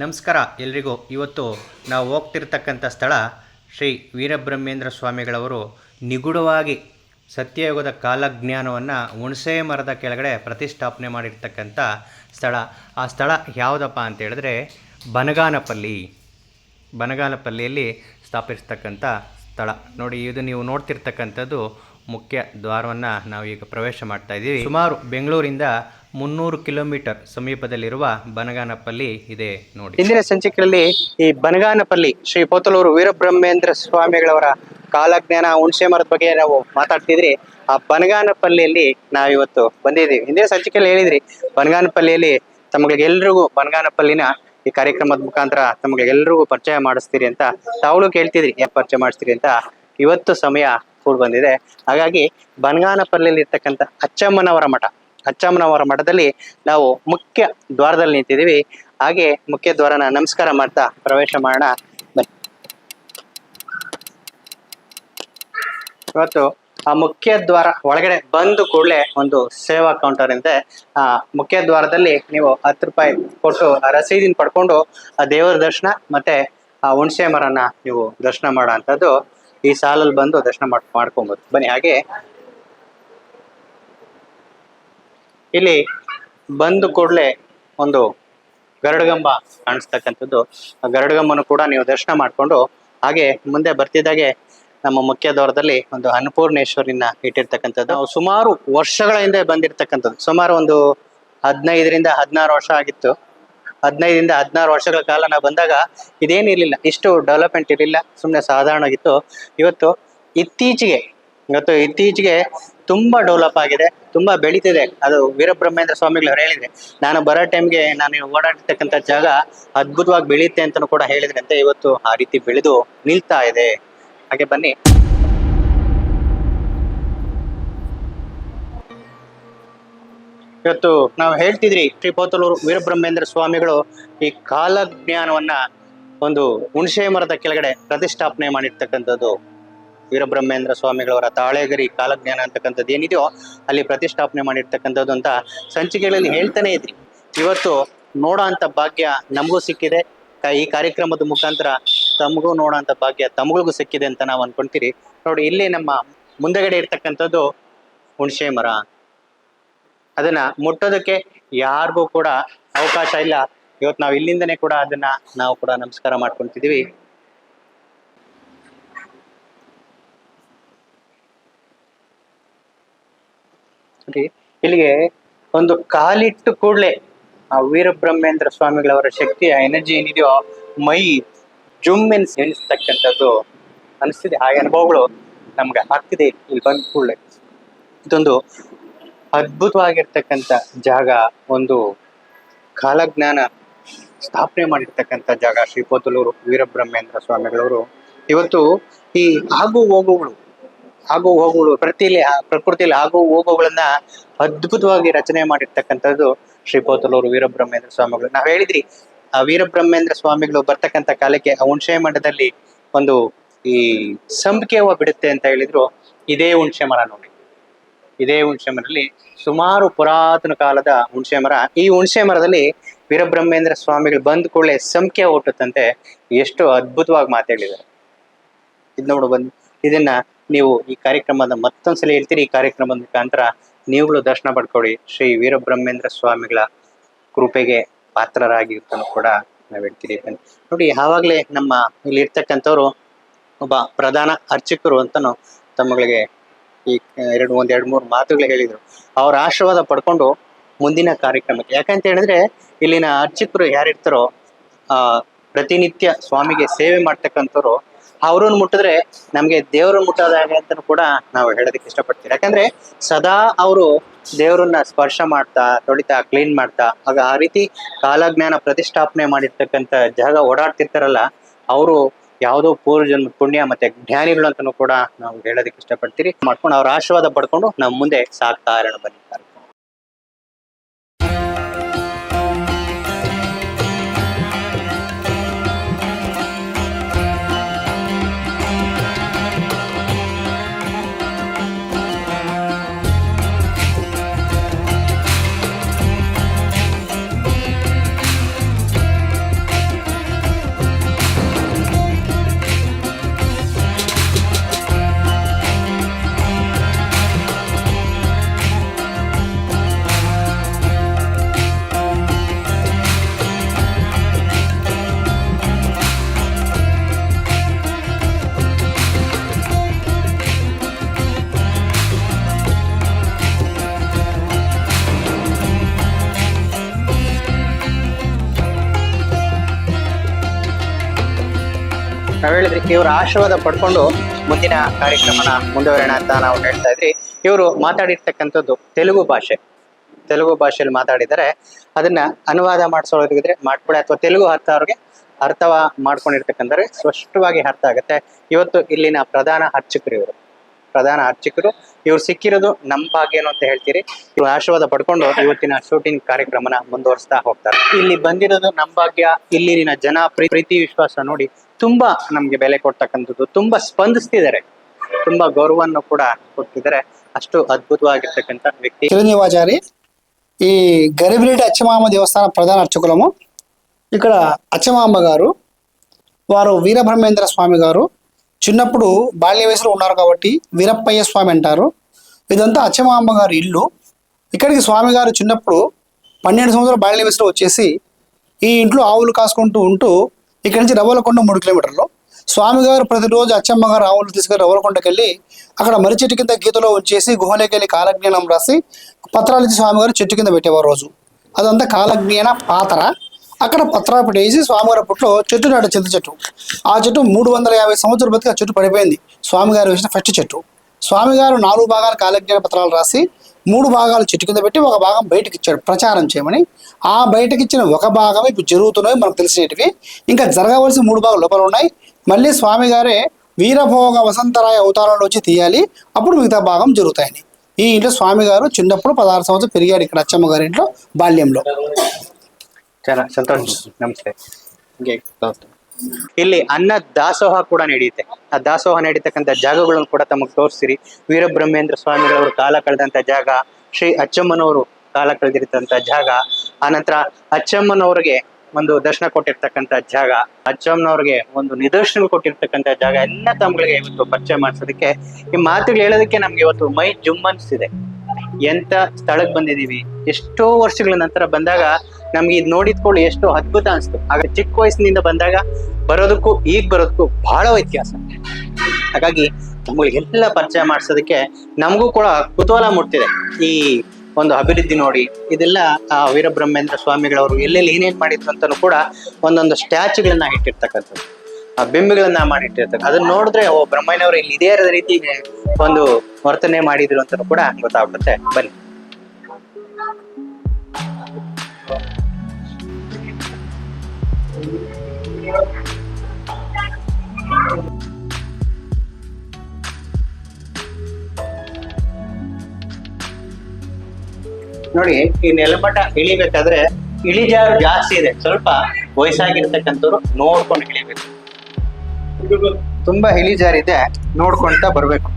ನಮಸ್ಕಾರ, ಎಲ್ರಿಗೂ. ಇವತ್ತು ನಾವು ಹೋಗ್ತಿರ್ತಕ್ಕಂಥ ಸ್ಥಳ ಶ್ರೀ ವೀರಬ್ರಹ್ಮೇಂದ್ರ ಸ್ವಾಮಿಗಳವರು ನಿಗೂಢವಾಗಿ ಸತ್ಯಯುಗದ ಕಾಲಜ್ಞಾನವನ್ನು ಹುಣಸೆ ಮರದ ಕೆಳಗಡೆ ಪ್ರತಿಷ್ಠಾಪನೆ ಮಾಡಿರ್ತಕ್ಕಂಥ ಸ್ಥಳ. ಆ ಸ್ಥಳ ಯಾವುದಪ್ಪ ಅಂತ ಹೇಳಿದ್ರೆ ಬನಗಾನಪಲ್ಲಿ. ಬನಗಾನಪಲ್ಲಿಯಲ್ಲಿ ಸ್ಥಾಪಿಸ್ತಕ್ಕಂಥ ಸ್ಥಳ. ನೋಡಿ, ಇದು ನೀವು ನೋಡ್ತಿರ್ತಕ್ಕಂಥದ್ದು ಮುಖ್ಯ ದ್ವಾರವನ್ನು ನಾವು ಈಗ ಪ್ರವೇಶ ಮಾಡ್ತಾ ಇದ್ದೀವಿ. ಸುಮಾರು ಬೆಂಗಳೂರಿಂದ ಮುನ್ನೂರು ಕಿಲೋಮೀಟರ್ ಸಮೀಪದಲ್ಲಿರುವ ಬನಗಾನಪಲ್ಲಿ ಇದೆ ನೋಡಿ. ಇಂದಿನ ಸಂಚಿಕೆಯಲ್ಲಿ ಈ ಬನಗಾನಪಲ್ಲಿ ಶ್ರೀ ಪೋತಲೂರು ವೀರಬ್ರಹ್ಮೇಂದ್ರ ಸ್ವಾಮಿಗಳವರ ಕಾಲಜ್ಞಾನ ಹುಣಸೆ ಮರದ ಬಗ್ಗೆ ನಾವು ಮಾತಾಡ್ತಿದ್ರಿ. ಆ ಬನಗಾನಪಲ್ಲಿಯಲ್ಲಿ ನಾವಿವತ್ತು ಬಂದಿದ್ದೀವಿ. ಹಿಂದಿನ ಸಂಚಿಕೆಯಲ್ಲಿ ಹೇಳಿದ್ರಿ, ಬನಗಾನಪಲ್ಲಿಯಲ್ಲಿ ತಮಗೆಲ್ರಿಗೂ ಬನಗಾನಪಲ್ಲಿನ ಈ ಕಾರ್ಯಕ್ರಮದ ಮುಖಾಂತರ ತಮಗೆಲ್ರಿಗೂ ಪರಿಚಯ ಮಾಡಿಸ್ತೀರಿ ಅಂತ ತಾವಳು ಕೇಳ್ತಿದ್ರಿ. ಯಾಕೆ ಪರಿಚಯ ಮಾಡಿಸ್ತೀರಿ ಅಂತ ಇವತ್ತು ಸಮಯ ಕೂಡ ಬಂದಿದೆ ಹಾಗಾಗಿ ಬನಗಾನಪಲ್ಲಿಯಲ್ಲಿ ಇರ್ತಕ್ಕಂಥ ಅಚ್ಚಮ್ಮನವರ ಮಠ ಅಚ್ಚಮ್ಮನವರ ಮಠದಲ್ಲಿ ನಾವು ಮುಖ್ಯ ದ್ವಾರದಲ್ಲಿ ನಿಂತಿದ್ದೀವಿ. ಹಾಗೆ ಮುಖ್ಯ ದ್ವಾರನ ನಮಸ್ಕಾರ ಮಾಡ್ತಾ ಪ್ರವೇಶ ಮಾಡೋಣ. ಬನ್ನಿ. ಇವತ್ತು ಆ ಮುಖ್ಯ ದ್ವಾರ ಒಳಗಡೆ ಬಂದು ಕೂಡಲೇ ಒಂದು ಸೇವಾ ಕೌಂಟರ್ ಇದೆ ಆ ಮುಖ್ಯ ದ್ವಾರದಲ್ಲಿ ನೀವು ಹತ್ತು ರೂಪಾಯಿ ಕೊಟ್ಟು ಆ ರಸೀದಿನ ಪಡ್ಕೊಂಡು ಆ ದೇವರ ದರ್ಶನ ಮತ್ತೆ ಆ ಹುಣಸೆ ಮರನ ನೀವು ದರ್ಶನ ಮಾಡೋ ಅಂಥದ್ದು ಈ ಸಾಲಲ್ಲಿ ಬಂದು ದರ್ಶನ ಮಾಡ್ ಮಾಡ್ಕೊಬೋದು. ಬನ್ನಿ, ಹಾಗೆ ಇಲ್ಲಿ ಬಂದ ಕೂಡಲೇ ಒಂದು ಗರುಡಗಂಬ ಕಾಣಿಸ್ತಕ್ಕಂಥದ್ದು. ಆ ಗರುಡಗಂಬನು ಕೂಡ ನೀವು ದರ್ಶನ ಮಾಡಿಕೊಂಡು ಹಾಗೆ ಮುಂದೆ ಬರ್ತಿದ್ದಾಗೆ ನಮ್ಮ ಮುಖ್ಯ ದ್ವಾರದಲ್ಲಿ ಒಂದು ಅನ್ನಪೂರ್ಣೇಶ್ವರಿನ ಇಟ್ಟಿರ್ತಕ್ಕಂಥದ್ದು. ಸುಮಾರು ವರ್ಷಗಳ ಹಿಂದೆ ಬಂದಿರತಕ್ಕಂಥದ್ದು. ಸುಮಾರು ಒಂದು ಹದಿನೈದರಿಂದ ಹದಿನಾರು ವರ್ಷ ಆಗಿತ್ತು. ಹದಿನೈದರಿಂದ ಹದಿನಾರು ವರ್ಷಗಳ ಕಾಲ ನಾವು ಬಂದಾಗ ಇದೇನಿರಲಿಲ್ಲ ಇಷ್ಟು ಡೆವಲಪ್ಮೆಂಟ್ ಇರಲಿಲ್ಲ. ಸುಮ್ಮನೆ ಸಾಧಾರಣವಾಗಿತ್ತು. ಇವತ್ತು ಇತ್ತೀಚೆಗೆ ಇವತ್ತು ಇತ್ತೀಚೆಗೆ ತುಂಬಾ ಡೆವಲಪ್ ಆಗಿದೆ, ತುಂಬಾ ಬೆಳೀತಿದೆ. ಅದು ವೀರಬ್ರಹ್ಮೇಂದ್ರ ಸ್ವಾಮಿಗಳು ಹೇಳಿದ್ರೆ. ನಾನು ಬರೋ ಟೈಮ್ಗೆ ನಾನು ಓಡಾಡ್ತಕ್ಕಂಥ ಜಾಗ ಅದ್ಭುತವಾಗಿ ಬೆಳೆಯುತ್ತೆ ಅಂತಲೂ ಕೂಡ ಹೇಳಿದ್ರಂತೆ. ಇವತ್ತು ಆ ರೀತಿ ಬೆಳೆದು ನಿಲ್ತಾ ಇದೆ. ಹಾಗೆ ಬನ್ನಿ. ಇವತ್ತು ನಾವು ಹೇಳ್ತಿದ್ರಿ ಶ್ರೀ ಪೋತಲೂರು ವೀರಬ್ರಹ್ಮೇಂದ್ರ ಸ್ವಾಮಿಗಳು ಈ ಕಾಲಜ್ಞಾನವನ್ನ ಒಂದು ಹುಣಸೆ ಮರದ ಕೆಳಗಡೆ ಪ್ರತಿಷ್ಠಾಪನೆ ಮಾಡಿರ್ತಕ್ಕಂಥದ್ದು. ವೀರಬ್ರಹ್ಮೇಂದ್ರ ಸ್ವಾಮಿಗಳವರ ತಾಳೆಗರಿ ಕಾಲಜ್ಞಾನ ಅಂತಕ್ಕಂಥದ್ದು ಏನಿದೆಯೋ ಅಲ್ಲಿ ಪ್ರತಿಷ್ಠಾಪನೆ ಮಾಡಿರ್ತಕ್ಕಂಥದ್ದು ಅಂತ ಸಂಚಿಕೆಗಳಲ್ಲಿ ಹೇಳ್ತಾನೆ ಇದ್ರಿ. ಇವತ್ತು ನೋಡೋ ಅಂತ ಭಾಗ್ಯ ನಮಗೂ ಸಿಕ್ಕಿದೆ. ಈ ಕಾರ್ಯಕ್ರಮದ ಮುಖಾಂತರ ತಮಗೂ ನೋಡೋ ಅಂತ ಭಾಗ್ಯ ತಮಗಳಿಗೂ ಸಿಕ್ಕಿದೆ ಅಂತ ನಾವು ಅನ್ಕೊಂತೀರಿ. ನೋಡಿ, ಇಲ್ಲಿ ನಮ್ಮ ಮುಂದಗಡೆ ಇರ್ತಕ್ಕಂಥದ್ದು ಹುಣಸೆ ಮರ. ಅದನ್ನ ಮುಟ್ಟೋದಕ್ಕೆ ಯಾರಿಗೂ ಕೂಡ ಅವಕಾಶ ಇಲ್ಲ. ಇವತ್ತು ನಾವು ಇಲ್ಲಿಂದನೇ ಕೂಡ ಅದನ್ನ ನಾವು ಕೂಡ ನಮಸ್ಕಾರ ಮಾಡ್ಕೊಂತಿದೀವಿ ಇಲ್ಲಿಗೆ ಒಂದು ಕಾಲಿಟ್ಟು ಕೂಡಲೇ ಆ ವೀರಬ್ರಹ್ಮೇಂದ್ರ ಸ್ವಾಮಿಗಳವರ ಶಕ್ತಿ, ಆ ಎನರ್ಜಿ ಏನಿದೆಯೋ, ಮೈ ಜುಮ್ ಎನ್ಸ್ ಎನಿಸ್ತಕ್ಕಂಥದ್ದು ಅನಿಸ್ತಿದೆ. ಆ ಅನುಭವಗಳು ನಮ್ಗೆ ಆಗ್ತಿದೆ ಇಲ್ಲಿ ಬಂದ ಕೂಡಲೇ. ಇದೊಂದು ಅದ್ಭುತವಾಗಿರ್ತಕ್ಕಂಥ ಜಾಗ, ಒಂದು ಕಾಲಜ್ಞಾನ ಸ್ಥಾಪನೆ ಮಾಡಿರ್ತಕ್ಕಂಥ ಜಾಗ ಶ್ರೀಪೋತಲೂರು ವೀರಬ್ರಹ್ಮೇಂದ್ರ ಸ್ವಾಮಿಗಳವರು. ಇವತ್ತು ಈ ಆಗು ಹೋಗುಗಳು ಆಗು ಹೋಗುಗಳು ಪ್ರತಿಲಿ ಪ್ರಕೃತಿಯಲ್ಲಿ ಆಗು ಹೋಗುಗಳನ್ನ ಅದ್ಭುತವಾಗಿ ರಚನೆ ಮಾಡಿರ್ತಕ್ಕಂಥದ್ದು ಶ್ರೀಪೋತಲೂರು ವೀರಬ್ರಹ್ಮೇಂದ್ರ ಸ್ವಾಮಿಗಳು. ನಾವು ಹೇಳಿದ್ರಿ, ಆ ವೀರಬ್ರಹ್ಮೇಂದ್ರ ಸ್ವಾಮಿಗಳು ಬರ್ತಕ್ಕಂಥ ಕಾಲಕ್ಕೆ ಆ ಹುಣಸೆ ಮಠದಲ್ಲಿ ಒಂದು ಈ ಸಂಪಿಗೆ ಬಿಡುತ್ತೆ ಅಂತ ಹೇಳಿದ್ರು, ಇದೇ ಹುಣಸೆ ಮರ ನೋಡಿ. ಇದೇ ಹುಣಸೆ ಮರದಲ್ಲಿ ಸುಮಾರು ಪುರಾತನ ಕಾಲದ ಹುಣಸೆ ಮರ. ಈ ಹುಣಸೆ ಮರದಲ್ಲಿ ವೀರಬ್ರಹ್ಮೇಂದ್ರ ಸ್ವಾಮಿಗಳು ಬಂದ ಕೂಡಲೇ ಸಂಖ್ಯೆ ಹುಟ್ಟುತ್ತಂತೆ. ಎಷ್ಟು ಅದ್ಭುತವಾಗಿ ಮಾತಾಡಿದ್ದಾರೆ. ಇದು ನೋಡು ಬಂದು ಇದನ್ನ ನೀವು ಈ ಕಾರ್ಯಕ್ರಮದ ಮತ್ತೊಂದ್ಸಲ ಹೇಳ್ತೀರಿ ಈ ಕಾರ್ಯಕ್ರಮದ ಮುಖಾಂತರ ನೀವುಗಳು ದರ್ಶನ ಪಡ್ಕೊಳ್ಳಿ. ಶ್ರೀ ವೀರಬ್ರಹ್ಮೇಂದ್ರ ಸ್ವಾಮಿಗಳ ಕೃಪೆಗೆ ಪಾತ್ರರಾಗಿ ಅಂತಲೂ ಕೂಡ ನಾವು ಹೇಳ್ತೀರಿ ನೋಡಿ, ಯಾವಾಗಲೇ ನಮ್ಮ ಇಲ್ಲಿ ಇರ್ತಕ್ಕಂಥವ್ರು ಒಬ್ಬ ಪ್ರಧಾನ ಅರ್ಚಕರು ಅಂತಾನು ತಮ್ಮಗಳಿಗೆ ಈ ಎರಡು, ಒಂದ್, ಎರಡು, ಮೂರು ಮಾತುಗಳು ಹೇಳಿದ್ರು. ಅವ್ರ ಆಶೀರ್ವಾದ ಪಡ್ಕೊಂಡು ಮುಂದಿನ ಕಾರ್ಯಕ್ರಮಕ್ಕೆ. ಯಾಕಂತ ಹೇಳಿದ್ರೆ, ಇಲ್ಲಿನ ಅರ್ಚಕರು ಯಾರಿರ್ತಾರೋ, ಆ, ಪ್ರತಿನಿತ್ಯ ಸ್ವಾಮಿಗೆ ಸೇವೆ ಮಾಡ್ತಕ್ಕಂಥವ್ರು ಅವ್ರನ್ನ ಮುಟ್ಟಿದ್ರೆ ನಮ್ಗೆ ದೇವ್ರನ್ನ ಮುಟ್ಟೋದಾಗೆ ಅಂತ ಕೂಡ ನಾವು ಹೇಳೋದಕ್ಕೆ ಇಷ್ಟಪಡ್ತೀವಿ. ಯಾಕಂದ್ರೆ ಸದಾ ಅವರು ದೇವ್ರನ್ನ ಸ್ಪರ್ಶ ಮಾಡ್ತಾ, ತೊಳಿತಾ ಕ್ಲೀನ್ ಮಾಡ್ತಾ, ಆಗ ಆ ರೀತಿ ಕಾಲಜ್ಞಾನ ಪ್ರತಿಷ್ಠಾಪನೆ ಮಾಡಿರ್ತಕ್ಕಂಥ ಜಾಗ ಓಡಾಡ್ತಿರ್ತಾರಲ್ಲ, ಅವರು ಯಾವುದೋ ಪೂರ್ವಜನ್ ಪುಣ್ಯ ಮತ್ತೆ ಜ್ಞಾನಿಗಳು ಅಂತಾನೂ ಕೂಡ ನಾವು ಹೇಳೋದಕ್ಕೆ ಇಷ್ಟಪಡ್ತೀರಿ. ಮಾಡ್ಕೊಂಡು ಅವ್ರ ಆಶೀರ್ವಾದ ಪಡ್ಕೊಂಡು ನಮ್ಮ ಮುಂದೆ ಸಾಕ್ತಾ ಇರೋಣ ನಾವ್ ಹೇಳಿದ್ರಿ ಇವರ ಆಶೀರ್ವಾದ ಪಡ್ಕೊಂಡು ಮುಂದಿನ ಕಾರ್ಯಕ್ರಮನ ಮುಂದುವರೋಣ ಅಂತ ನಾವು ಹೇಳ್ತಾ ಇದ್ರಿ. ಇವರು ಮಾತಾಡಿರ್ತಕ್ಕಂಥದ್ದು ತೆಲುಗು ಭಾಷೆ. ತೆಲುಗು ಭಾಷೆಯಲ್ಲಿ ಮಾತಾಡಿದರೆ ಅದನ್ನ ಅನುವಾದ ಮಾಡಿಸೋದಿದ್ರೆ ಮಾಡ್ಕೊಳ್ಳಿ ಅಥವಾ ತೆಲುಗು ಅರ್ಥ ಅವ್ರಿಗೆ ಅರ್ಥವ ಮಾಡ್ಕೊಂಡಿರ್ತಕ್ಕಂಥ ಸ್ಪಷ್ಟವಾಗಿ ಅರ್ಥ ಆಗುತ್ತೆ. ಇವತ್ತು ಇಲ್ಲಿನ ಪ್ರಧಾನ ಅರ್ಚಕರು ಇವರು. ಪ್ರಧಾನ ಅರ್ಚಕರು ಇವ್ರು ಸಿಕ್ಕಿರೋದು ನಮ್ಮ ಭಾಗ್ಯನು ಅಂತ ಹೇಳ್ತೀರಿ ಇವ್ರ ಆಶೀರ್ವಾದ ಪಡ್ಕೊಂಡು ಇವತ್ತಿನ ಶೂಟಿಂಗ್ ಕಾರ್ಯಕ್ರಮನ ಮುಂದುವರಿಸ್ತಾ ಹೋಗ್ತಾರೆ ಇಲ್ಲಿ ಬಂದಿರೋದು ನಮ್ಮ ಭಾಗ್ಯ ಇಲ್ಲಿನ ಜನ ಪ್ರೀ- ಪ್ರೀತಿ ವಿಶ್ವಾಸ ನೋಡಿ ತುಂಬಾ ನಮ್ಗೆ ಬೆಲೆ ಕೊಡ್ತಕ್ಕಂಥದ್ದು ತುಂಬಾ ಸ್ಪಂದಿಸ್ತಿದ್ದಾರೆ ತುಂಬಾ ಗೌರವವನ್ನು ಕೂಡ ಕೊಡ್ತಿದ್ದಾರೆ ಅಷ್ಟು ಅದ್ಭುತವಾಗಿರ್ತಕ್ಕಂಥ ವ್ಯಕ್ತಿ చిరంజీవాచారి ఈ గరిబిరెడ్డి అచ్చమామ దేవస్థాన ప్రధాన అర్చకులము ఇక్కడ అచ్చమాంబ గారు వారు వీరబ్రహ్మేంద్ర స్వామి గారు చిన్నప్పుడు బాల్య వయసులో ఉన్నారు కాబట్టి వీరప్పయ్య స్వామి అంటారు. ఇదంతా అచ్చమాంబ గారి ఇల్లు. ఇక్కడికి స్వామి గారు చిన్నప్పుడు పన్నెండు సంవత్సరాల బాల్య వయసులో వచ్చేసి ఈ ఇంట్లో ఆవులు కాసుకుంటూ ఉంటూ ఇక్కడి నుంచి రవ్వలకొండ మూడు కిలోమీటర్లు. స్వామి గారు ప్రతిరోజు అచ్చమ్మ గారు ఆవులు తీసుకుని రవ్వలకొండకి వెళ్ళి అక్కడ మరి చెట్టు కింద గీతలో ఉంచేసి గుహలోకి వెళ్ళి కాలజ్ఞానం రాసి పత్రాలు ఇచ్చి స్వామి గారు చెట్టు కింద పెట్టేవారు రోజు. అదంతా కాలజ్ఞాన పాతర. అక్కడ పత్రాలు వేసి స్వామివారి పుట్లో చెట్టు నాట చింత చెట్టు. ఆ చెట్టు మూడు వందల యాభై సంవత్సరాల బతికి ఆ చెట్టు పడిపోయింది. స్వామి గారు వేసిన ఫస్ట్ చెట్టు. స్వామి గారు నాలుగు భాగాలు కాలజ్ఞాన పత్రాలు రాసి మూడు భాగాలు చెట్టు కింద పెట్టి ఒక భాగం బయటకి ఇచ్చాడు ప్రచారం చేయమని. ఆ బయటకి ఇచ్చిన ఒక భాగం ఇప్పుడు జరుగుతున్నాయి మనకు తెలిసినవి ఇంకా జరగవలసిన మూడు భాగాలు లోపల ఉన్నాయి. మళ్ళీ స్వామి గారే వీరభోగ వసంతరాయ అవతారంలో వచ్చి తీయాలి. అప్పుడు మిగతా భాగం జరుగుతాయని. ఈ ఇంట్లో స్వామి గారు చిన్నప్పుడు పదహారు సంవత్సరం పెరిగాడు ఇక్కడ అచ్చమ్మ గారి ఇంట్లో బాల్యంలో. ಸಂತೋಷ ನಮಸ್ತೆ. ಹೀಗೆ ಇಲ್ಲಿ ಅನ್ನ ದಾಸೋಹ ಕೂಡ ನಡೆಯುತ್ತೆ. ಆ ದಾಸೋಹ ನಡೀತಕ್ಕಂಥ ಜಾಗಗಳನ್ನು ಕೂಡ ತಮಗೆ ತೋರಿಸ್ತೀರಿ. ವೀರಬ್ರಹ್ಮೇಂದ್ರ ಸ್ವಾಮಿಗಳವರು ಕಾಲ ಕಳೆದಂತ ಜಾಗ ಶ್ರೀ ಅಚ್ಚಮ್ಮನವರು ಕಾಲ ಕಳೆದಿರ್ತಂತ ಜಾಗ ಆನಂತರ ಅಚ್ಚಮ್ಮನವ್ರಿಗೆ ಒಂದು ದರ್ಶನ ಕೊಟ್ಟಿರ್ತಕ್ಕಂಥ ಜಾಗ ಅಚ್ಚಮ್ಮನವ್ರಿಗೆ ಒಂದು ನಿದರ್ಶನ ಕೊಟ್ಟಿರ್ತಕ್ಕಂಥ ಜಾಗ ಎಲ್ಲ ತಮ್ಗಳಿಗೆ ಇವತ್ತು ಪರಿಚಯ ಮಾಡಿಸೋದಕ್ಕೆ. ಈ ಮಾತುಗಳು ಹೇಳೋದಕ್ಕೆ ನಮ್ಗೆ ಇವತ್ತು ಮೈ ಜುಮ್ ಅನ್ಸ್ತಿದೆ ಎಂತ ಸ್ಥಳಕ್ಕೆ ಬಂದಿದೀವಿ? ಎಷ್ಟೋ ವರ್ಷಗಳ ನಂತರ ಬಂದಾಗ ನಮ್ಗೆ ಇದು ನೋಡಿದ್ಕೊಳ್ಳಿ ಎಷ್ಟೋ ಅದ್ಭುತ ಅನಿಸ್ತು. ಆಗ ಚಿಕ್ಕ ವಯಸ್ಸಿನಿಂದ ಬಂದಾಗ ಬರೋದಕ್ಕೂ, ಈಗ ಬರೋದಕ್ಕೂ ಬಹಳ ವ್ಯತ್ಯಾಸ. ಹಾಗಾಗಿ ನಮ್ಗಳಿಗೆಲ್ಲ ಪರಿಚಯ ಮಾಡಿಸೋದಕ್ಕೆ ನಮಗೂ ಕೂಡ ಕುತೂಹಲ ಮೂಡ್ತಿದೆ. ಈ ಒಂದು ಅಭಿವೃದ್ಧಿ ನೋಡಿ, ಇದೆಲ್ಲ ವೀರಬ್ರಹ್ಮೇಂದ್ರ ಸ್ವಾಮಿಗಳವರು ಎಲ್ಲೆಲ್ಲಿ ಏನೇನು ಮಾಡಿದ್ರು ಅಂತಲೂ ಕೂಡ ಒಂದೊಂದು ಸ್ಟ್ಯಾಚುಗಳನ್ನ ಇಟ್ಟಿರ್ತಕ್ಕಂಥದ್ದು. ಬಿಂಬಗಳನ್ನ ಮಾಡಿಟ್ಟಿರ್ತಾರೆ ಅದನ್ನ ನೋಡಿದ್ರೆ, ಓ, ಬ್ರಹ್ಮಯ್ಯನವರು ಇಲ್ಲಿ ಇದೇ ರೀತಿ ಒಂದು ವರ್ತನೆ ಮಾಡಿದ್ರು ಅಂತ ಕೂಡ ಗೊತ್ತಾಗ್ಬಿಡುತ್ತೆ. ಬನ್ನಿ. ನೋಡಿ, ಈ ನೆಲಮಟ್ಟ ಇಳಿಬೇಕಾದ್ರೆ ಇಳಿಜಾರು ಜಾಸ್ತಿ ಇದೆ. ಸ್ವಲ್ಪ ವಯಸ್ಸಾಗಿರ್ತಕ್ಕಂಥವ್ರು ನೋಡ್ಕೊಂಡು ಇಳಿಬೇಕು. ತುಂಬಾ ಇಳಿಜಾರಿದೆ ನೋಡ್ಕೊಂತ ಬರ್ಬೇಕು.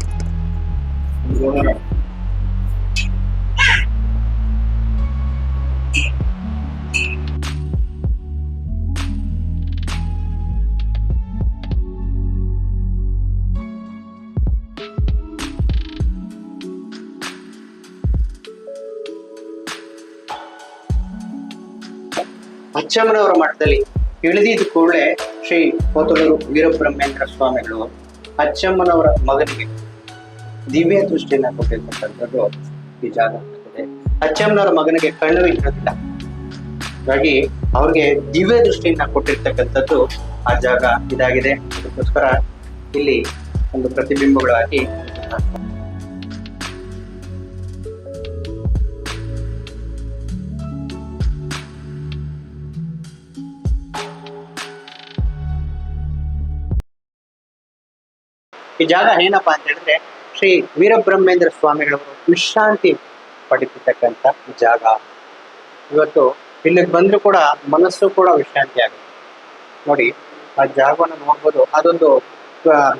ಅಚ್ಚಮ್ಮನವರ ಮಠದಲ್ಲಿ ಇಳಿದಿದ್ದ ಕೂಡಲೇ ಶ್ರೀ ಕೋತಲೂರು ವೀರಬ್ರಹ್ಮೇಂದ್ರ ಸ್ವಾಮಿಗಳು ಅಚ್ಚಮ್ಮನವರ ಮಗನಿಗೆ ದಿವ್ಯ ದೃಷ್ಟಿಯನ್ನ ಕೊಟ್ಟಿರ್ತಕ್ಕಂಥದ್ದು ಈ ಜಾಗ ಆಗ್ತದೆ ಅಚ್ಚಮ್ಮನವರ ಮಗನಿಗೆ ಕಣ್ಣು ಇರೋದಿಲ್ಲ ಹಾಗಾಗಿ ಅವ್ರಿಗೆ ದಿವ್ಯ ದೃಷ್ಟಿಯನ್ನ ಕೊಟ್ಟಿರ್ತಕ್ಕಂಥದ್ದು ಆ ಜಾಗ ಇದಾಗಿದೆ. ಅದಕ್ಕೋಸ್ಕರ ಇಲ್ಲಿ ಒಂದು ಪ್ರತಿಬಿಂಬಗಳು ಹಾಕಿ ಈ ಜಾಗ ಏನಪ್ಪಾ ಅಂತ ಹೇಳಿದ್ರೆ ಶ್ರೀ ವೀರಬ್ರಹ್ಮೇಂದ್ರ ಸ್ವಾಮಿಗಳವರು ವಿಶ್ರಾಂತಿ ಪಡಿತಿರ್ತಕ್ಕಂಥ ಜಾಗ. ಇವತ್ತು ಇಲ್ಲಿಗೆ ಬಂದ್ರು ಕೂಡ ಮನಸ್ಸು ಕೂಡ ವಿಶ್ರಾಂತಿ ಆಗುತ್ತೆ. ನೋಡಿ, ಆ ಜಾಗವನ್ನು ನೋಡ್ಬೋದು. ಅದೊಂದು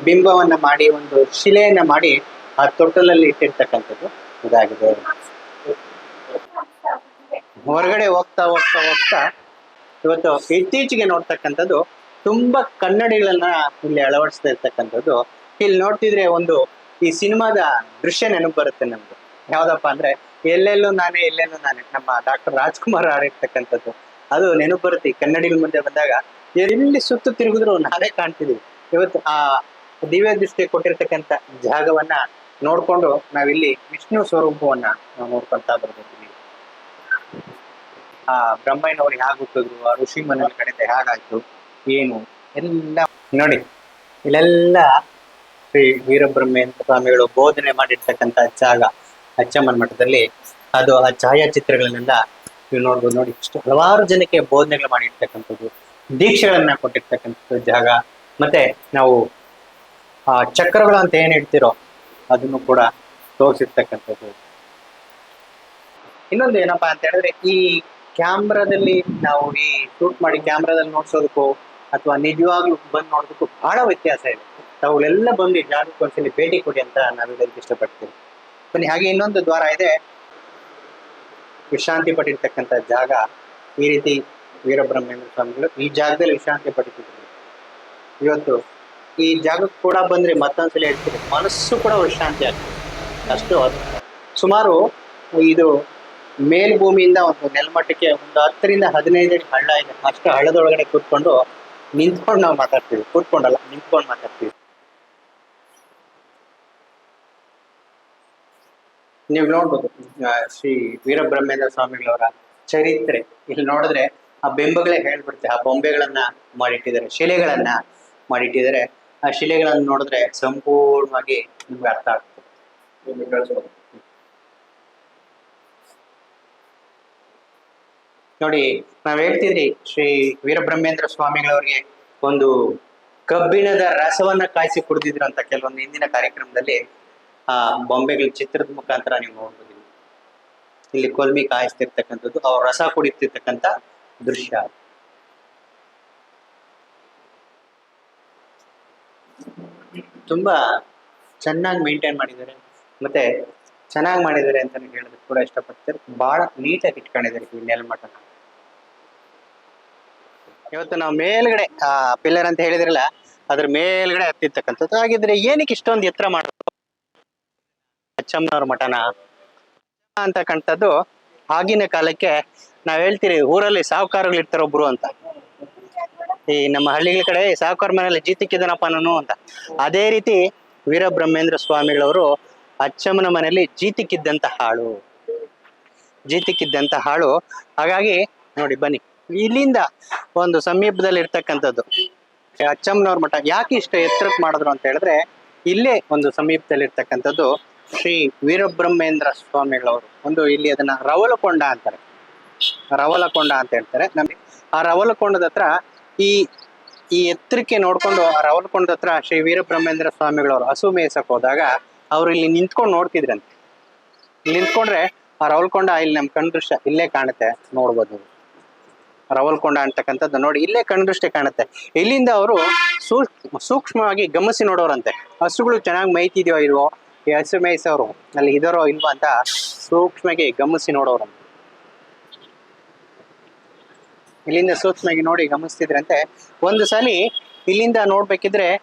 ಬಿಂಬವನ್ನ ಮಾಡಿ, ಒಂದು ಶಿಲೆಯನ್ನ ಮಾಡಿ ಆ ತೊಟ್ಟಲಲ್ಲಿ ಇಟ್ಟಿರ್ತಕ್ಕಂಥದ್ದು ಇದಾಗಿದೆ. ಹೊರಗಡೆ ಹೋಗ್ತಾ ಹೋಗ್ತಾ ಹೋಗ್ತಾ ಇವತ್ತು ಇತ್ತೀಚೆಗೆ ನೋಡ್ತಕ್ಕಂಥದ್ದು ತುಂಬಾ ಕನ್ನಡಿಗಳನ್ನ ಇಲ್ಲಿ ಅಳವಡಿಸ್ತಾ ಇರ್ತಕ್ಕಂಥದ್ದು ಇಲ್ಲಿ ನೋಡ್ತಿದ್ರೆ ಒಂದು ಈ ಸಿನಿಮಾದ ದೃಶ್ಯ ನೆನಪು ಬರುತ್ತೆ ನಮ್ಗೆ. ಯಾವ್ದಪ್ಪ ಅಂದ್ರೆ ಎಲ್ಲೆಲ್ಲೂ ನಾನೇ ಎಲ್ಲೆಲ್ಲೂ ನಾನೇ. ನಮ್ಮ ಡಾಕ್ಟರ್ ರಾಜ್ಕುಮಾರ್ ಆಡಿರ್ತಕ್ಕಂಥದ್ದು ಅದು ನೆನಪು ಬರುತ್ತೆ. ಕನ್ನಡಿಗಳ ಮುಂದೆ ಬಂದಾಗ ಎಲ್ಲಿ ಸುತ್ತು ತಿರುಗಿದ್ರು ನಾವೇ ಕಾಣ್ತಿದೀವಿ ಇವತ್ತು ಆ ದಿವ್ಯ ದೃಷ್ಟಿ ಕೊಟ್ಟಿರ್ತಕ್ಕಂಥ ಜಾಗವನ್ನ ನೋಡ್ಕೊಂಡು ನಾವಿಲ್ಲಿ ವಿಷ್ಣು ಸ್ವರೂಪವನ್ನ ನಾವು ನೋಡ್ಕೊಂತ ಬರ್ತಿದ್ದೀವಿ ಆ ಬ್ರಹ್ಮಯ್ಯನವ್ರು ಹೇಗೆ ಹುಟ್ಟಿದ್ರು ಆ ಋಷಿ ಮನೆಯ ಕಡೆ ಹೇಗಾಯ್ತು? ಏನು? ಎಲ್ಲ ನೋಡಿ. ಇಲ್ಲೆಲ್ಲ ಶ್ರೀ ವೀರಬ್ರಹ್ಮೇಂದ್ರ ಸ್ವಾಮಿಗಳು ಬೋಧನೆ ಮಾಡಿರ್ತಕ್ಕಂಥ ಜಾಗ ಅಚ್ಚಮ್ಮನ ಮಠದಲ್ಲಿ. ಅದು ಆ ಛಾಯಾಚಿತ್ರಗಳನ್ನೆಲ್ಲ ನೀವು ನೋಡ್ಬೋದು ನೋಡಿ, ಇಷ್ಟು ಹಲವಾರು ಜನಕ್ಕೆ ಬೋಧನೆಗಳು ಮಾಡಿರ್ತಕ್ಕಂಥದ್ದು, ದೀಕ್ಷೆಗಳನ್ನ ಕೊಟ್ಟಿರ್ತಕ್ಕಂಥದ್ದು ಜಾಗ. ಮತ್ತೆ ನಾವು ಆ ಚಕ್ರಗಳು ಅಂತ ಏನ್ ಹೇಳ್ತಿರೋ ಅದನ್ನು ಕೂಡ ತೋರಿಸಿರ್ತಕ್ಕಂಥದ್ದು. ಇನ್ನೊಂದು ಏನಪ್ಪಾ ಅಂತ ಹೇಳಿದ್ರೆ, ಈ ಕ್ಯಾಮ್ರಾದಲ್ಲಿ ನಾವು ಈ ಶೂಟ್ ಮಾಡಿ ಕ್ಯಾಮ್ರಾದಲ್ಲಿ ನೋಡ್ಸೋದಕ್ಕೂ ಅಥವಾ ನಿಜವಾಗ್ಲೂ ಬಂದು ನೋಡೋದಕ್ಕೂ ಬಹಳ ವ್ಯತ್ಯಾಸ ಇದೆ. ತಾವುಗಳೆಲ್ಲ ಬಂದು ಈ ಜಾಗಕ್ಕೆ ಒಂದ್ಸಲಿ ಭೇಟಿ ಕೊಡಿ ಅಂತ ನಾನು ಹೇಳಲಿಕ್ಕೆ ಇಷ್ಟಪಡ್ತೀನಿ ಬನ್ನಿ, ಹಾಗೆ ಇನ್ನೊಂದು ದ್ವಾರ ಇದೆ. ವಿಶ್ರಾಂತಿ ಪಟ್ಟಿರ್ತಕ್ಕಂಥ ಜಾಗ. ಈ ರೀತಿ ವೀರಬ್ರಹ್ಮೇಂದ್ರ ಸ್ವಾಮಿಗಳು ಈ ಜಾಗದಲ್ಲಿ ವಿಶ್ರಾಂತಿ ಪಟ್ಟಿದ್ರು ಇವತ್ತು ಈ ಜಾಗಕ್ಕೆ ಕೂಡ ಬಂದ್ರೆ ಮತ್ತೊಂದ್ಸಲಿ ಹೇಳ್ತೀನಿ, ಮನಸ್ಸು ಕೂಡ ವಿಶ್ರಾಂತಿ ಆಗ್ತದೆ. ಅಷ್ಟು. ಸುಮಾರು ಇದು ಮೇಲ್ಭೂಮಿಯಿಂದ ಒಂದು ನೆಲಮಟ್ಟಕ್ಕೆ ಒಂದು ಹತ್ತರಿಂದ ಹದಿನೈದು ಹಳ್ಳ ಇದೆ. ಅಷ್ಟು ಹಳ್ಳದೊಳಗಡೆ ಕೂತ್ಕೊಂಡು ನಿಂತ್ಕೊಂಡು ನಾವು ಮಾತಾಡ್ತೀವಿ. ಕೂತ್ಕೊಂಡಲ್ಲ, ನಿಂತ್ಕೊಂಡು ಮಾತಾಡ್ತೀವಿ. ನೀವು ನೋಡ್ಬೋದು ಶ್ರೀ ವೀರಬ್ರಹ್ಮೇಂದ್ರ ಸ್ವಾಮಿಗಳವರ ಚರಿತ್ರೆ. ಇಲ್ಲಿ ನೋಡಿದ್ರೆ ಆ ಬೆಂಬುಗಳೇ ಹೇಳ್ಬಿಡುತ್ತೆ. ಆ ಬೊಂಬೆಗಳನ್ನ ಮಾಡಿಟ್ಟಿದ್ದಾರೆ ಶಿಲೆಗಳನ್ನ ಮಾಡಿಟ್ಟಿದ್ದಾರೆ. ಆ ಶಿಲೆಗಳನ್ನ ನೋಡಿದ್ರೆ ಸಂಪೂರ್ಣವಾಗಿ ನಿಮ್ಗೆ ಅರ್ಥ ಆಗ್ತದೆ. ನೋಡಿ ನಾವ್ ಹೇಳ್ತಿದ್ರಿ ಶ್ರೀ ವೀರಬ್ರಹ್ಮೇಂದ್ರ ಸ್ವಾಮಿಗಳವರಿಗೆ ಒಂದು ಕಬ್ಬಿಣದ ರಸವನ್ನ ಕಾಯಿಸಿ ಕುಡಿದಿದ್ರು ಅಂತ ಕೆಲವೊಂದು ಹಿಂದಿನ ಕಾರ್ಯಕ್ರಮದಲ್ಲಿ ಆ ಬೊಂಬೆಗಳ ಚಿತ್ರದ ಮುಖಾಂತರ ನೀವು ನೋಡ್ಬೋದು. ಇಲ್ಲಿ. ಕೊಲ್ಮಿ ಕಾಯಿಸ್ತಿರ್ತಕ್ಕಂಥದ್ದು, ಅವ್ರ ರಸ ಕುಡಿತಿರ್ತಕ್ಕಂಥ ದೃಶ್ಯ. ತುಂಬಾ ಚೆನ್ನಾಗಿ ಮೇಂಟೈನ್ ಮಾಡಿದ್ದಾರೆ. ಮತ್ತೆ ಚೆನ್ನಾಗಿ ಮಾಡಿದ್ದಾರೆ ಅಂತ ಹೇಳೋದಕ್ಕೆ ಕೂಡ ಇಷ್ಟಪಡ್ತಾರೆ ಬಹಳ ನೀಟಾಗಿ ಇಟ್ಕೊಂಡಿದ್ದಾರೆ ಈ ನೆಲಮಠನ ಇವತ್ತು ನಾವು ಮೇಲ್ಗಡೆ, ಆ, ಪಿಲ್ಲರ್ ಅಂತ ಹೇಳಿದ್ರಲ್ಲ, ಅದ್ರ ಮೇಲ್ಗಡೆ ಹತ್ತಿರ್ತಕ್ಕಂಥದ್ದು. ಹಾಗಿದ್ರೆ ಏನಕ್ಕೆ ಇಷ್ಟೊಂದು ಎತ್ತರ ಮಾಡೋದು ಅಚ್ಚಮ್ಮನವ್ರ ಮಠನ ಅಂತಕ್ಕಂಥದ್ದು ಆಗಿನ ಕಾಲಕ್ಕೆ ನಾವ್ ಹೇಳ್ತೀರಿ, ಊರಲ್ಲಿ ಸಾಹುಕಾರಗಳು ಇರ್ತಾರೆ ಒಬ್ರು ಅಂತ. ಈ ನಮ್ಮ ಹಳ್ಳಿಗಳ ಕಡೆ ಸಾಹುಕಾರ ಮನೆಯಲ್ಲಿ ಜೀತಿಕ್ಕಿದನಪ್ಪ ನಾನು ಅಂತ. ಅದೇ ರೀತಿ ವೀರಬ್ರಹ್ಮೇಂದ್ರ ಸ್ವಾಮಿಗಳವರು ಅಚ್ಚಮ್ಮನ ಮನೆಯಲ್ಲಿ ಜೀತಿಕ್ಕಿದ್ದಂತ ಹಾಳು. ಜೀತಿಕ್ಕಿದ್ದಂತ ಹಾಳು. ಹಾಗಾಗಿ ನೋಡಿ ಬನ್ನಿ, ಇಲ್ಲಿಂದ ಒಂದು ಸಮೀಪದಲ್ಲಿ ಇರ್ತಕ್ಕಂಥದ್ದು ಅಚ್ಚಮ್ಮನವ್ರ ಮಠ. ಯಾಕೆ ಇಷ್ಟ ಎತ್ತರಕ್ಕೆ ಮಾಡಿದ್ರು ಅಂತ ಹೇಳಿದ್ರೆ, ಇಲ್ಲೇ ಒಂದು ಸಮೀಪದಲ್ಲಿ ಇರ್ತಕ್ಕಂಥದ್ದು ಶ್ರೀ ವೀರಬ್ರಹ್ಮೇಂದ್ರ ಸ್ವಾಮಿಗಳವರು. ಒಂದು ಇಲ್ಲಿ ಅದನ್ನ ರವಲಕೊಂಡ ಅಂತಾರೆ. ರವಲಕೊಂಡ ಅಂತ ಹೇಳ್ತಾರೆ. ನಮಗೆ ಆ ರವಲಕೊಂಡದ ಹತ್ರ ಈ ಈ ಎತ್ತರಕ್ಕೆ ನೋಡ್ಕೊಂಡು ಆ ರವಲಕೊಂಡದ ಹತ್ರ ಶ್ರೀ ವೀರಬ್ರಹ್ಮೇಂದ್ರ ಸ್ವಾಮಿಗಳವರು ಹಸು ಮೇಯ್ಸಕ್ ಹೋದಾಗ ಅವ್ರು ಇಲ್ಲಿ ನಿಂತ್ಕೊಂಡು ನೋಡ್ತಿದ್ರಂತೆ. ನಿಂತ್ಕೊಂಡ್ರೆ ಆ ರವಲ್ಕೊಂಡ ಇಲ್ಲಿ ನಮ್ ಕಣ್ದೃಶ್ಯ ಇಲ್ಲೇ ಕಾಣುತ್ತೆ ನೋಡ್ಬೋದು. ರವಲ್ಕೊಂಡ ಅಂತಕ್ಕಂಥದ್ದು ನೋಡಿ ಇಲ್ಲೇ ಕಣ್ದೃಷ್ಟೆ ಕಾಣುತ್ತೆ. ಇಲ್ಲಿಂದ ಅವರು ಸೂಕ್ಷ್ಮವಾಗಿ ಗಮನಿಸಿ ನೋಡೋರಂತೆ. ಹಸುಗಳು ಚೆನ್ನಾಗಿ ಮೈತಿದ್ಯೋ ಇಲ್ವೋ? ಈ ಹಸು ಮೇಯಿಸೋರು ಅಲ್ಲಿ ಇದರೋ ಇಲ್ವಾ ಅಂತ ಸೂಕ್ಷ್ಮವಾಗಿ ಗಮನಿಸಿ ನೋಡೋರು. ಇಲ್ಲಿಂದ ಸೂಕ್ಷ್ಮವಾಗಿ ನೋಡಿ ಗಮನಿಸ್ತಿದ್ರಂತೆ. ಒಂದು ಸಲ ಇಲ್ಲಿಂದ ನೋಡ್ಬೇಕಿದ್ರೆ,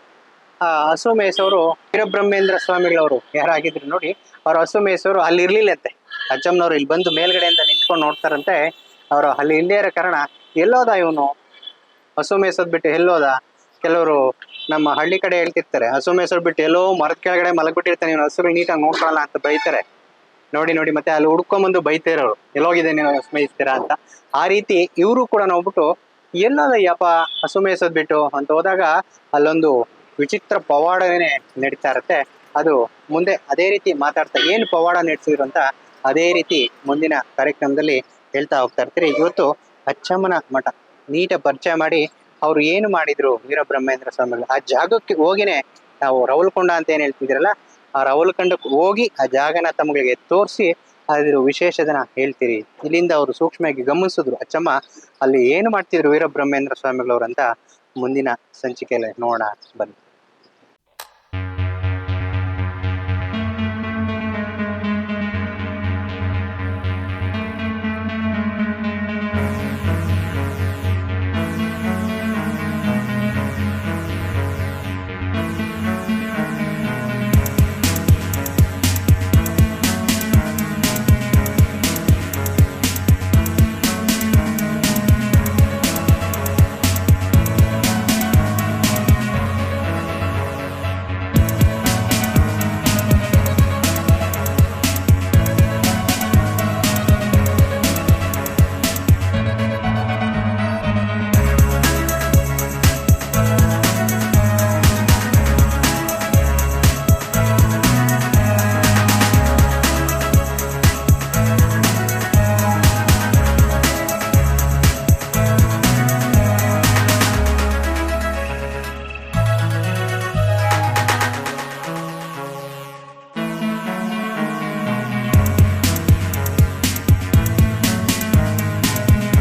ಆ ಹಸು ಮೇಯಿಸೋರು ವೀರಬ್ರಹ್ಮೇಂದ್ರ ಸ್ವಾಮಿಗಳವರು ಯಾರಾಗಿದ್ರು ನೋಡಿ, ಅವ್ರ ಹಸು ಮೇಯಿಸೋರು ಅಲ್ಲಿ ಇರ್ಲಿಲ್ಲಂತೆ ಅಜ್ಜಮ್ಮನವ್ರು ಇಲ್ಲಿ ಬಂದು ಮೇಲ್ಗಡೆಯಿಂದ ನಿಂತ್ಕೊಂಡು ನೋಡ್ತಾರಂತೆ. ಅವರು ಅಲ್ಲಿ ಇಲ್ಲೇ ಇರೋ ಕಾರಣ ಎಲ್ಲೋದ ಇವನು? ಹಸು ಮೇಯ್ಸೋದ್ ಬಿಟ್ಟು ಎಲ್ಲೋದ? ಕೆಲವರು ನಮ್ಮ ಹಳ್ಳಿ ಕಡೆ ಹೇಳ್ತಿರ್ತಾರೆ. ಹಸು ಬಿಟ್ಟು ಎಲ್ಲೋ ಮರದ ಕೆಳಗಡೆ ಮಲಗ್ಬಿಟ್ಟಿರ್ತಾನೆ ನೀನು ಹಸುಗಳು ನೀಟಾಗಿ ನೋಡ್ಕೊಳ್ಳಲ್ಲ ಅಂತ ಬೈತಾರೆ. ನೋಡಿ ನೋಡಿ, ಮತ್ತೆ ಅಲ್ಲಿ ಹುಡ್ಕೊಂಬಂದು ಬೈತಿರೋರು ಎಲ್ಲೋಗಿದೆ ನೀವು ಹಸು ಮೇಯಿಸ್ತೀರಾ ಅಂತ. ಆ ರೀತಿ ಇವರು ಕೂಡ ನೋಡ್ಬಿಟ್ಟು ಎಲ್ಲದಯ್ಯಪ್ಪ ಹಸು ಮೇಯಿಸೋದ್ ಬಿಟ್ಟು ಅಂತ ಹೋದಾಗ ಅಲ್ಲೊಂದು ವಿಚಿತ್ರ ಪವಾಡನೇ ನಡೀತಾ ಇರುತ್ತೆ. ಅದು ಮುಂದೆ ಅದೇ ರೀತಿ ಮಾತಾಡ್ತಾ, ಏನು ಪವಾಡ ನಡೆಸಿದ್ರು ಅಂತ ಅದೇ ರೀತಿ ಮುಂದಿನ ಕಾರ್ಯಕ್ರಮದಲ್ಲಿ ಹೇಳ್ತಾ ಹೋಗ್ತಾ ಇರ್ತೀರಿ. ಇವತ್ತು ಅಚ್ಚಮ್ಮನ ಮಠ ನೀಟ ಪರಿಚಯ ಮಾಡಿ ಅವ್ರು ಏನು ಮಾಡಿದ್ರು ವೀರಬ್ರಹ್ಮೇಂದ್ರ ಸ್ವಾಮಿಗಳು? ಆ ಜಾಗಕ್ಕೆ ಹೋಗಿನೇ ನಾವು ರವಲ್ಕೊಂಡ ಅಂತ ಏನು ಹೇಳ್ತಿದ್ರಲ್ಲ ಆ ರವಲ್ಕೊಂಡಕ್ಕೆ ಹೋಗಿ ಆ ಜಾಗನ ತಮ್ಮಗಳಿಗೆ ತೋರಿಸಿ ಅದ್ರ ವಿಶೇಷದನ ಹೇಳ್ತೀರಿ. ಇಲ್ಲಿಂದ ಅವರು ಸೂಕ್ಷ್ಮವಾಗಿ ಗಮನಿಸಿದ್ರು, ಅಚ್ಚಮ್ಮ, ಅಲ್ಲಿ ಏನು ಮಾಡ್ತಿದ್ರು ವೀರಬ್ರಹ್ಮೇಂದ್ರ ಸ್ವಾಮಿಗಳವ್ರಂತ ಮುಂದಿನ ಸಂಚಿಕೆಯಲ್ಲಿ ನೋಡೋಣ, ಬನ್ನಿ.